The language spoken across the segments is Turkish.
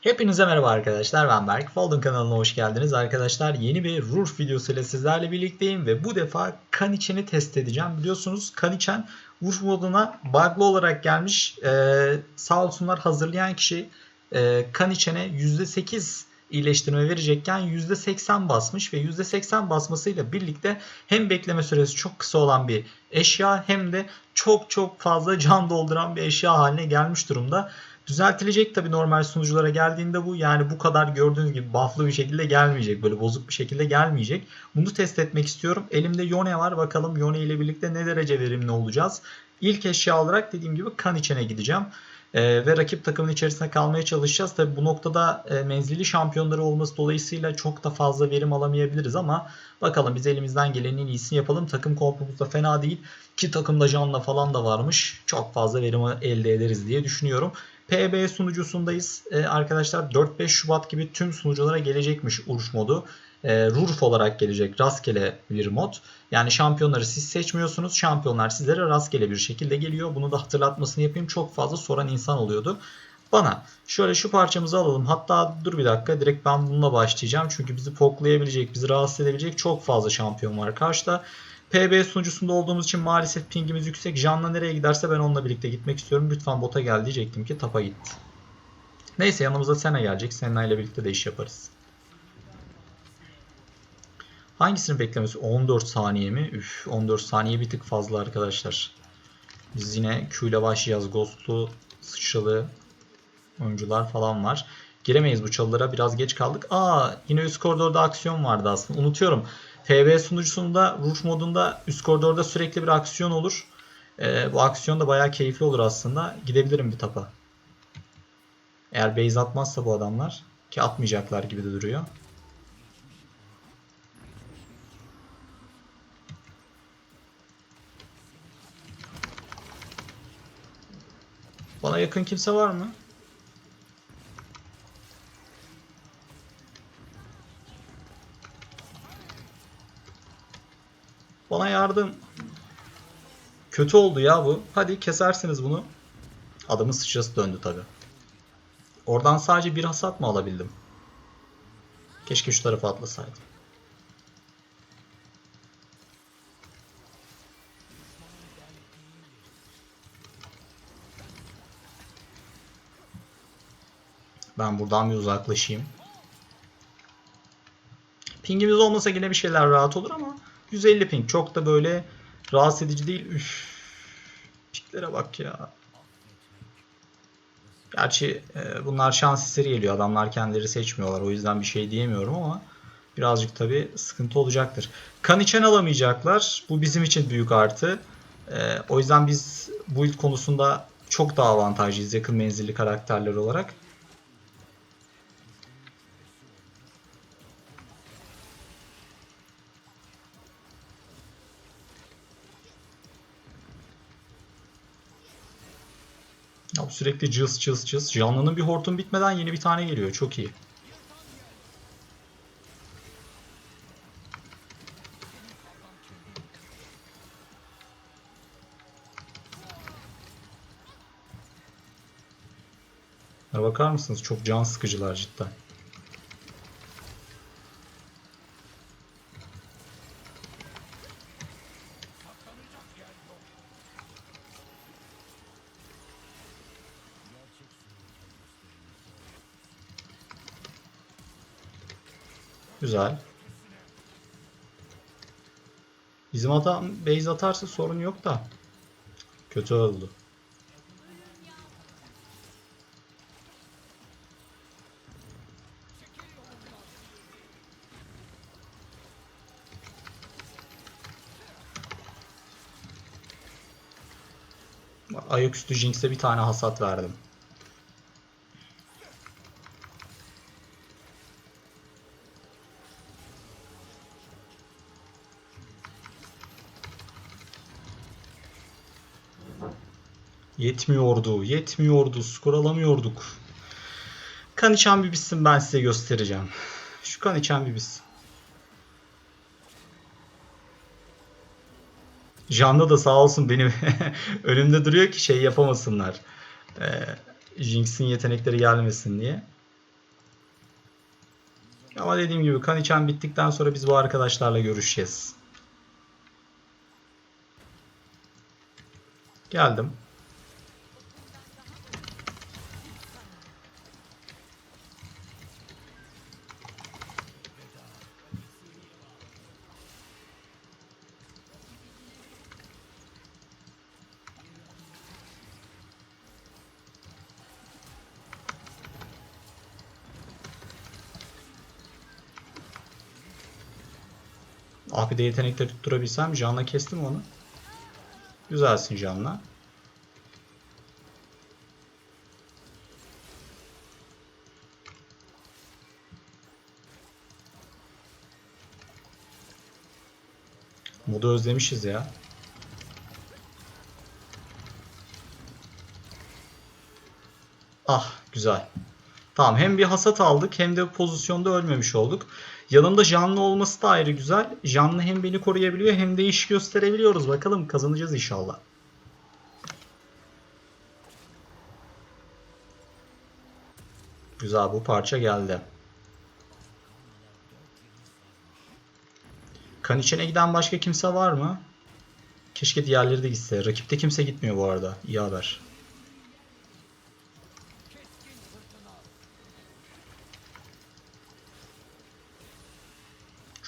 Hepinize merhaba arkadaşlar ben Berk. Folding kanalına hoş geldiniz arkadaşlar. Yeni bir Rurf videosuyla sizlerle birlikteyim ve bu defa Kaniçen'i test edeceğim. Biliyorsunuz Kaniçen Rurf moduna bug'lı olarak gelmiş. Ee, sağ olsunlar hazırlayan kişi e, Kaniçen'e %8 iyileştirme verecekken %80 basmış ve %80 basmasıyla birlikte hem bekleme süresi çok kısa olan bir eşya hem de çok çok fazla can dolduran bir eşya haline gelmiş durumda. Düzeltilecek tabii normal sunuculara geldiğinde bu yani bu kadar gördüğünüz gibi bufflı bir şekilde gelmeyecek. Böyle bozuk bir şekilde gelmeyecek. Bunu test etmek istiyorum. Elimde Yone var. Bakalım Yone ile birlikte ne derece verimli olacağız. İlk eşya olarak dediğim gibi kan içine gideceğim. Ee, ve rakip takımın içerisinde kalmaya çalışacağız. Tabi bu noktada e, menzilli şampiyonları olması dolayısıyla çok da fazla verim alamayabiliriz ama bakalım biz elimizden gelenin iyisini yapalım. Takım kompumuz da fena değil. Ki takımda canla falan da varmış. Çok fazla verim elde ederiz diye düşünüyorum. PB sunucusundayız. Ee, arkadaşlar 4-5 Şubat gibi tüm sunuculara gelecekmiş Urf modu. Ee, Rurf olarak gelecek rastgele bir mod. Yani şampiyonları siz seçmiyorsunuz. Şampiyonlar sizlere rastgele bir şekilde geliyor. Bunu da hatırlatmasını yapayım. Çok fazla soran insan oluyordu. Bana şöyle şu parçamızı alalım. Hatta dur bir dakika direkt ben bununla başlayacağım. Çünkü bizi poklayabilecek, bizi rahatsız edebilecek çok fazla şampiyon var karşıda. PB sunucusunda olduğumuz için maalesef pingimiz yüksek. Janla nereye giderse ben onunla birlikte gitmek istiyorum. Lütfen bota gel diyecektim ki tapa gitti. Neyse yanımıza Sena gelecek. Sena ile birlikte de iş yaparız. Hangisini beklemesi? 14 saniye mi? Üf 14 saniye bir tık fazla arkadaşlar. Biz yine Q ile başlayacağız. Ghost'lu, sıçralı oyuncular falan var. Giremeyiz bu çalılara. Biraz geç kaldık. Aa yine üst koridorda aksiyon vardı aslında. Unutuyorum. TB sunucusunda Roof modunda üst koridorda sürekli bir aksiyon olur. Ee, bu aksiyon da bayağı keyifli olur aslında. Gidebilirim bir tapa. Eğer base atmazsa bu adamlar ki atmayacaklar gibi de duruyor. Bana yakın kimse var mı? Bana yardım. Kötü oldu ya bu. Hadi kesersiniz bunu. Adamın sıçrası döndü tabi. Oradan sadece bir hasat mı alabildim? Keşke şu tarafa atlasaydım. Ben buradan bir uzaklaşayım. Pingimiz olmasa yine bir şeyler rahat olur ama 150 ping çok da böyle rahatsız edici değil. Üf. Piklere bak ya. Gerçi e, bunlar şans eseri geliyor. Adamlar kendileri seçmiyorlar. O yüzden bir şey diyemiyorum ama birazcık tabi sıkıntı olacaktır. Kan içen alamayacaklar. Bu bizim için büyük artı. E, o yüzden biz bu ilk konusunda çok daha avantajlıyız yakın menzilli karakterler olarak. Ya sürekli cız cız cız. Canlı'nın bir hortum bitmeden yeni bir tane geliyor. Çok iyi. Bakar mısınız? Çok can sıkıcılar cidden. Güzel. Bizim adam base atarsa sorun yok da. Kötü oldu. Ayaküstü Jinx'e bir tane hasat verdim. Yetmiyordu, yetmiyordu, skor alamıyorduk. Kan içen bir bitsin ben size göstereceğim. Şu kan içen bir bitsin. Janda da sağ olsun benim önümde duruyor ki şey yapamasınlar. Ee, Jinx'in yetenekleri gelmesin diye. Ama dediğim gibi kan içen bittikten sonra biz bu arkadaşlarla görüşeceğiz. Geldim. Ah bir de yetenekleri tutturabilsem Can'la kestim onu. Güzelsin Can'la. Modu özlemişiz ya. Ah güzel. Tamam hem bir hasat aldık hem de pozisyonda ölmemiş olduk. Yanımda canlı olması da ayrı güzel. Canlı hem beni koruyabiliyor hem de iş gösterebiliyoruz. Bakalım kazanacağız inşallah. Güzel bu parça geldi. Kan içine giden başka kimse var mı? Keşke diğerleri de gitse. Rakipte kimse gitmiyor bu arada. İyi haber.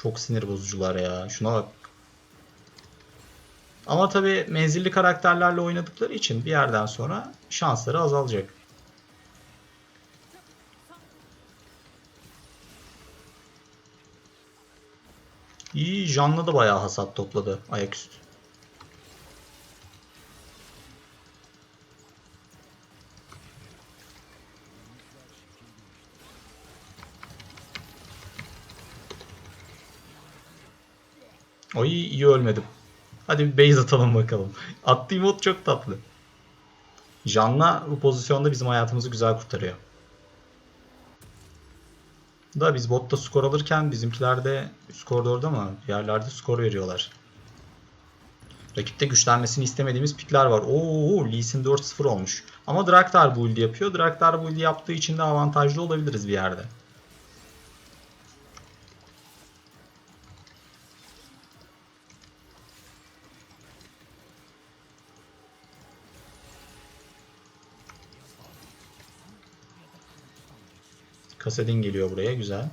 Çok sinir bozucular ya. Şuna bak. Ama tabii menzilli karakterlerle oynadıkları için bir yerden sonra şansları azalacak. İyi, Jan'la da bayağı hasat topladı ayaküstü. Oy iyi ölmedim. Hadi bir base atalım bakalım. Attığı mod çok tatlı. Jan'la bu pozisyonda bizim hayatımızı güzel kurtarıyor. Da biz botta skor alırken bizimkiler de üst koridorda ama yerlerde skor veriyorlar. Rakipte güçlenmesini istemediğimiz pikler var. Oo, Lee Sin 4-0 olmuş. Ama Draktar build yapıyor. Draktar build yaptığı için de avantajlı olabiliriz bir yerde. Kasedin geliyor buraya. Güzel.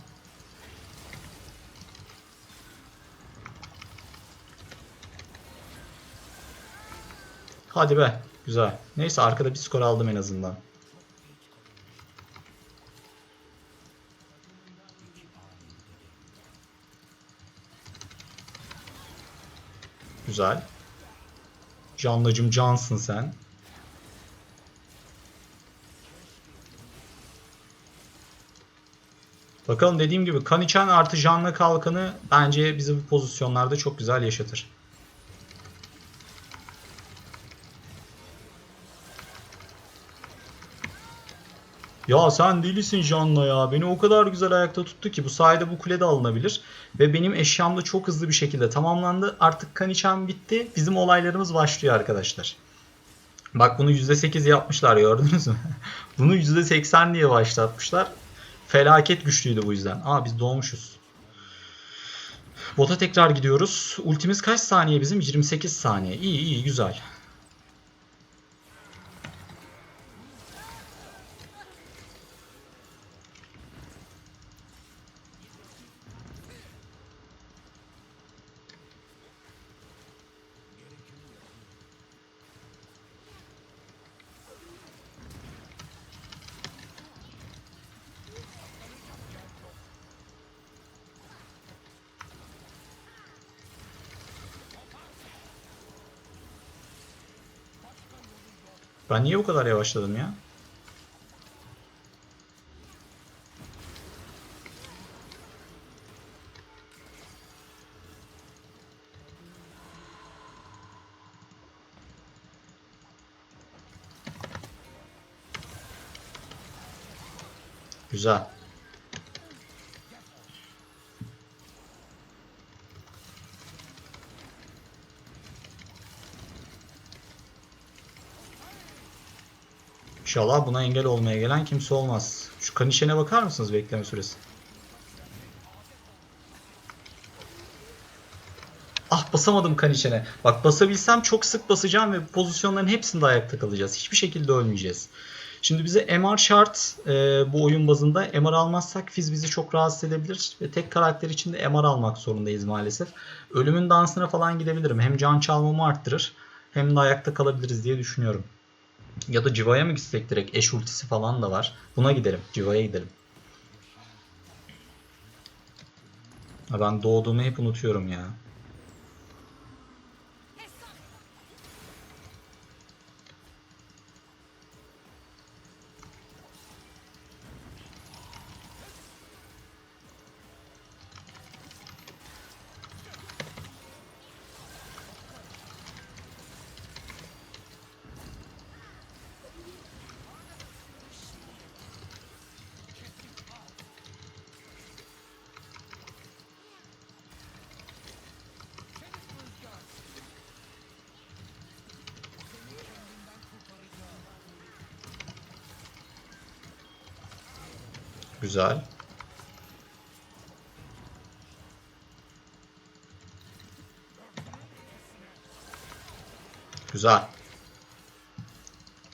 Hadi be. Güzel. Neyse arkada bir skor aldım en azından. Güzel. Canlıcım cansın sen. Bakalım dediğim gibi kan içen artı canlı kalkanı bence bizi bu pozisyonlarda çok güzel yaşatır. Ya sen delisin Jan'la ya. Beni o kadar güzel ayakta tuttu ki bu sayede bu kule de alınabilir. Ve benim eşyam da çok hızlı bir şekilde tamamlandı. Artık kan içen bitti. Bizim olaylarımız başlıyor arkadaşlar. Bak bunu %8 yapmışlar gördünüz mü? bunu %80 diye başlatmışlar. Felaket güçlüydü bu yüzden. Aa biz doğmuşuz. Bota tekrar gidiyoruz. Ultimiz kaç saniye bizim? 28 saniye. İyi iyi güzel. Ben niye bu kadar yavaşladım ya? Güzel. İnşallah buna engel olmaya gelen kimse olmaz. Şu kanişene bakar mısınız bekleme süresi? Ah basamadım kanişene. Bak basabilsem çok sık basacağım ve pozisyonların hepsinde ayakta kalacağız. Hiçbir şekilde ölmeyeceğiz. Şimdi bize MR şart e, bu oyun bazında. MR almazsak Fizz bizi çok rahatsız edebilir. Ve tek karakter için de MR almak zorundayız maalesef. Ölümün dansına falan gidebilirim. Hem can çalmamı arttırır hem de ayakta kalabiliriz diye düşünüyorum. Ya da Civa'ya mı gitsek direkt? Eş ultisi falan da var. Buna gidelim. Civa'ya gidelim. Ben doğduğumu hep unutuyorum ya. Güzel. Güzel.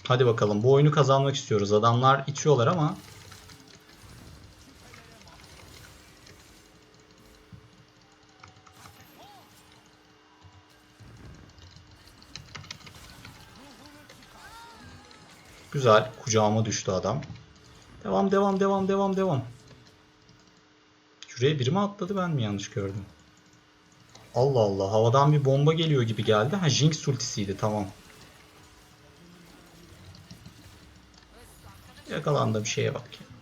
Hadi bakalım. Bu oyunu kazanmak istiyoruz. Adamlar itiyorlar ama Güzel. Kucağıma düştü adam. Devam devam devam devam devam. Şuraya biri mi atladı ben mi yanlış gördüm? Allah Allah havadan bir bomba geliyor gibi geldi. Ha Jinx ultisiydi tamam. Yakalandı bir şeye bak ya.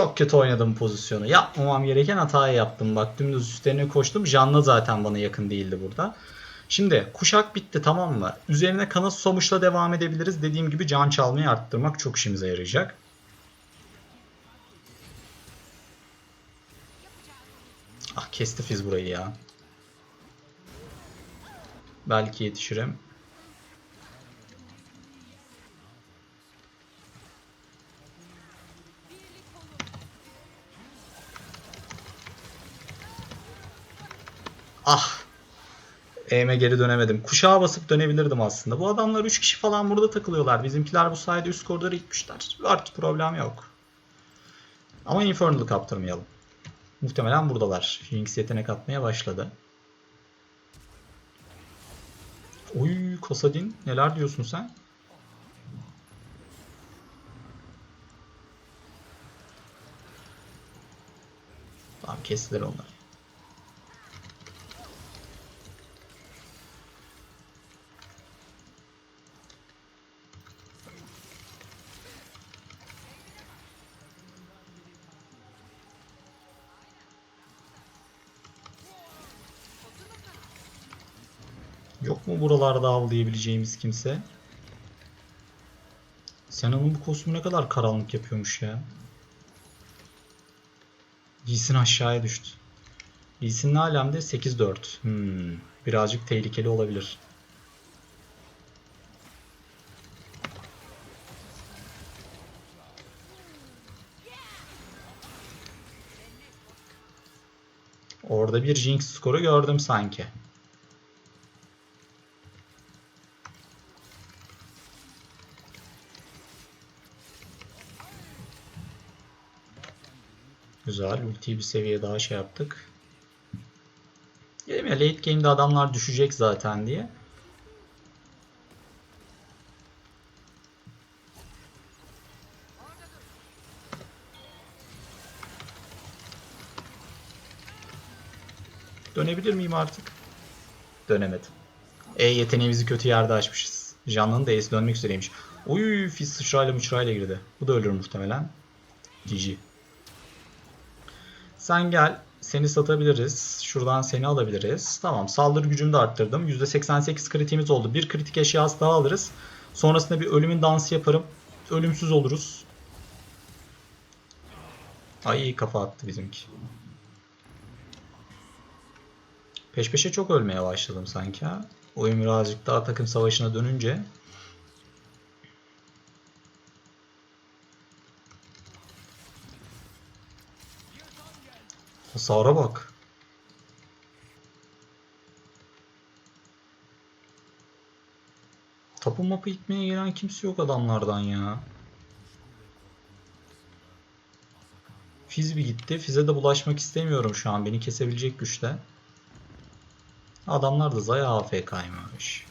Çok kötü oynadım pozisyonu. Yapmamam gereken hatayı yaptım. Bak dümdüz üstlerine koştum. Janna zaten bana yakın değildi burada. Şimdi kuşak bitti tamam mı? Üzerine kana susamışla devam edebiliriz. Dediğim gibi can çalmayı arttırmak çok işimize yarayacak. Ah kesti Fizz burayı ya. Belki yetişirim. Ah. Eğime geri dönemedim. Kuşağa basıp dönebilirdim aslında. Bu adamlar 3 kişi falan burada takılıyorlar. Bizimkiler bu sayede üst koridora gitmişler. Artık problem yok. Ama Infernal'ı kaptırmayalım. Muhtemelen buradalar. Jinx yetenek atmaya başladı. Oy Kosadin neler diyorsun sen? Tamam kestiler onları. Yok buralarda avlayabileceğimiz kimse? Sena'nın bu kostümü ne kadar karanlık yapıyormuş ya. Lee aşağıya düştü. Sin alemde 8-4. Hmm, birazcık tehlikeli olabilir. Orada bir Jinx skoru gördüm sanki. Güzel. Ultiyi bir seviye daha şey yaptık. Dedim ya late game'de adamlar düşecek zaten diye. Dönebilir miyim artık? Dönemedim. E yeteneğimizi kötü yerde açmışız. Canlı'nın da E'si dönmek üzereymiş. Uy Fizz sıçrayla mıçrayla girdi. Bu da ölür muhtemelen. GG. Sen gel. Seni satabiliriz. Şuradan seni alabiliriz. Tamam saldırı gücümü de arttırdım. %88 kritiğimiz oldu. Bir kritik eşyası daha alırız. Sonrasında bir ölümün dansı yaparım. Ölümsüz oluruz. Ay iyi kafa attı bizimki. Peş peşe çok ölmeye başladım sanki. Oyun birazcık daha takım savaşına dönünce Hasara bak. Tapu mapı itmeye gelen kimse yok adamlardan ya. Fiz bir gitti. Fize de bulaşmak istemiyorum şu an. Beni kesebilecek güçte. Adamlar da Zaya AFK'ymış.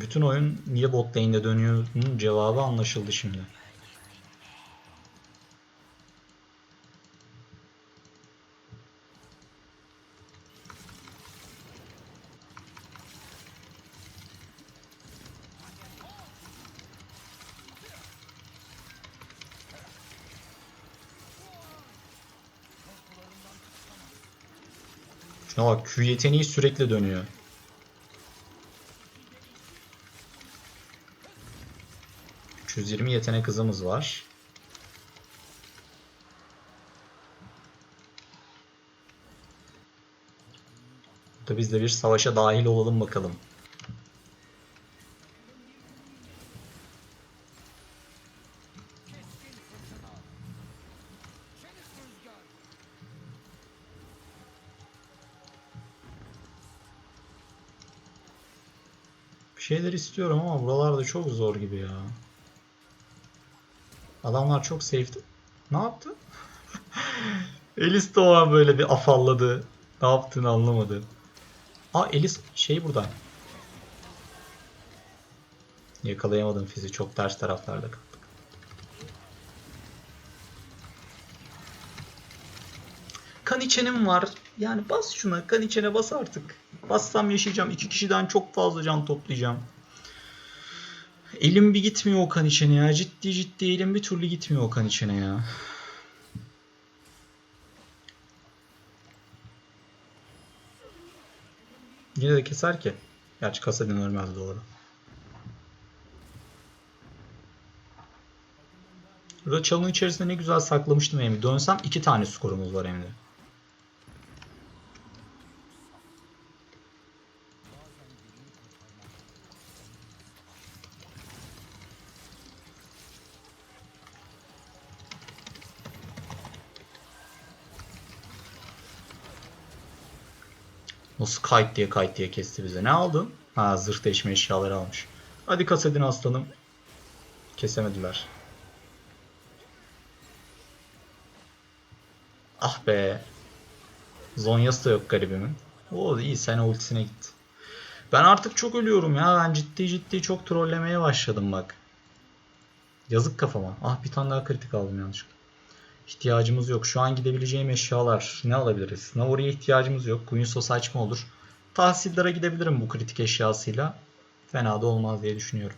Bütün oyun niye bot lane'de dönüyor'nun cevabı anlaşıldı şimdi. Şuna bak Q yeteneği sürekli dönüyor. ...320 yetenek hızımız var. Da biz de bir savaşa dahil olalım bakalım. Bir şeyler istiyorum ama buralarda çok zor gibi ya. Adamlar çok safety. Ne yaptı? Elis de o an böyle bir afalladı. Ne yaptığını anlamadı. Aa Elis şey burada. Yakalayamadım fizi. Çok ters taraflarda kaldık. Kan içenim var. Yani bas şuna. Kan içene bas artık. Bassam yaşayacağım. İki kişiden çok fazla can toplayacağım. Elim bir gitmiyor o kan içene ya. Ciddi ciddi elim bir türlü gitmiyor o kan içene ya. Yine de keser ki. Gerçi Kasadin ölmez doğru. Burada çalının içerisinde ne güzel saklamıştım Amy. Dönsem iki tane skorumuz var hem Nasıl kayıt diye kayıt diye kesti bize. Ne aldın? Ha zırh değişme eşyaları almış. Hadi kasedin aslanım. Kesemediler. Ah be. Zonyası da yok garibimin. O iyi sen ultisine git. Ben artık çok ölüyorum ya. Ben ciddi ciddi çok trollemeye başladım bak. Yazık kafama. Ah bir tane daha kritik aldım yanlışlıkla. İhtiyacımız yok. Şu an gidebileceğim eşyalar ne alabiliriz? Navori'ye ihtiyacımız yok. Queenso saçma olur. Tahsillere gidebilirim bu kritik eşyasıyla. Fena da olmaz diye düşünüyorum.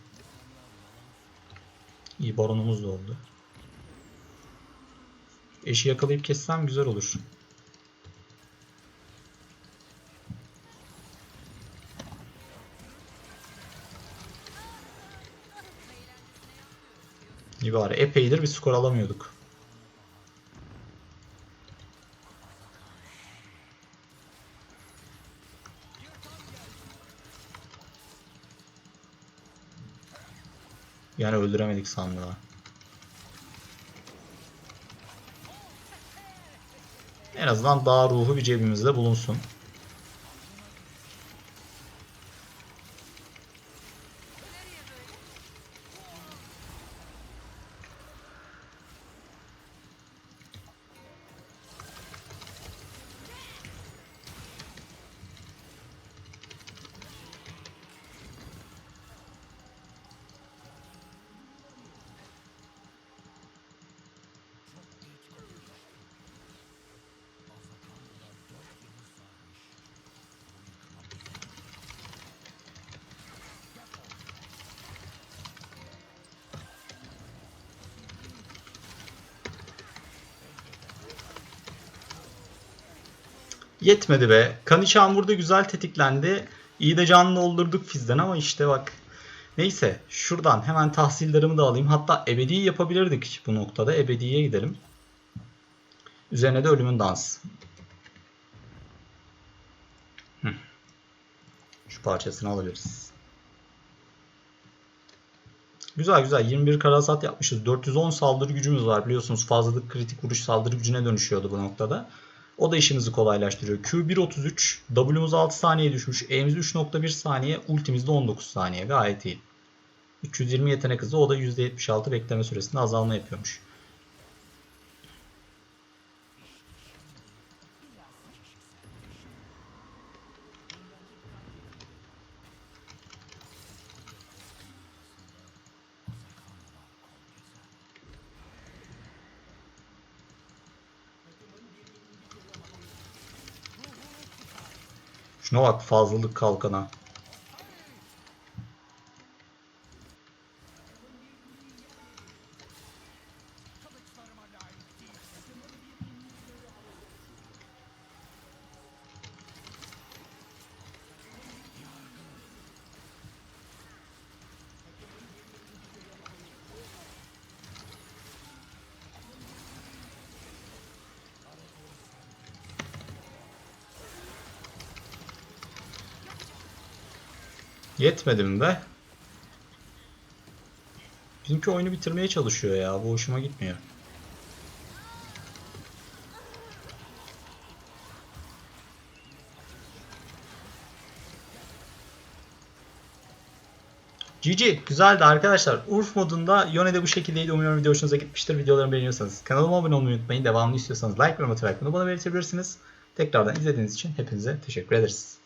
İyi baronumuz da oldu. Eşi yakalayıp kessem güzel olur. İyi bari epeydir bir skor alamıyorduk. Yani öldüremedik sandığa. En azından dağ ruhu bir cebimizde bulunsun. Yetmedi be. Kanişan burada güzel tetiklendi. İyi de canlı oldurduk Fizz'den ama işte bak. Neyse şuradan hemen tahsillerimi de alayım. Hatta ebedi yapabilirdik bu noktada. Ebediye gidelim. Üzerine de ölümün dansı. Şu parçasını alabiliriz. Güzel güzel 21 karasat yapmışız. 410 saldırı gücümüz var biliyorsunuz fazlalık kritik vuruş saldırı gücüne dönüşüyordu bu noktada. O da işimizi kolaylaştırıyor. Q1.33, W'muz 6 saniye düşmüş. E'miz 3.1 saniye, ultimiz de 19 saniye. Gayet iyi. 320 yetenek hızı o da %76 bekleme süresinde azalma yapıyormuş. Bak fazlalık kalkana. Yetmedi mi be? Bizimki oyunu bitirmeye çalışıyor ya. Bu hoşuma gitmiyor. GG güzeldi arkadaşlar. Urf modunda Yone de bu şekildeydi. Umuyorum video hoşunuza gitmiştir. Videolarımı beğeniyorsanız kanalıma abone olmayı unutmayın. Devamını istiyorsanız like ve motive bana belirtebilirsiniz. Tekrardan izlediğiniz için hepinize teşekkür ederiz.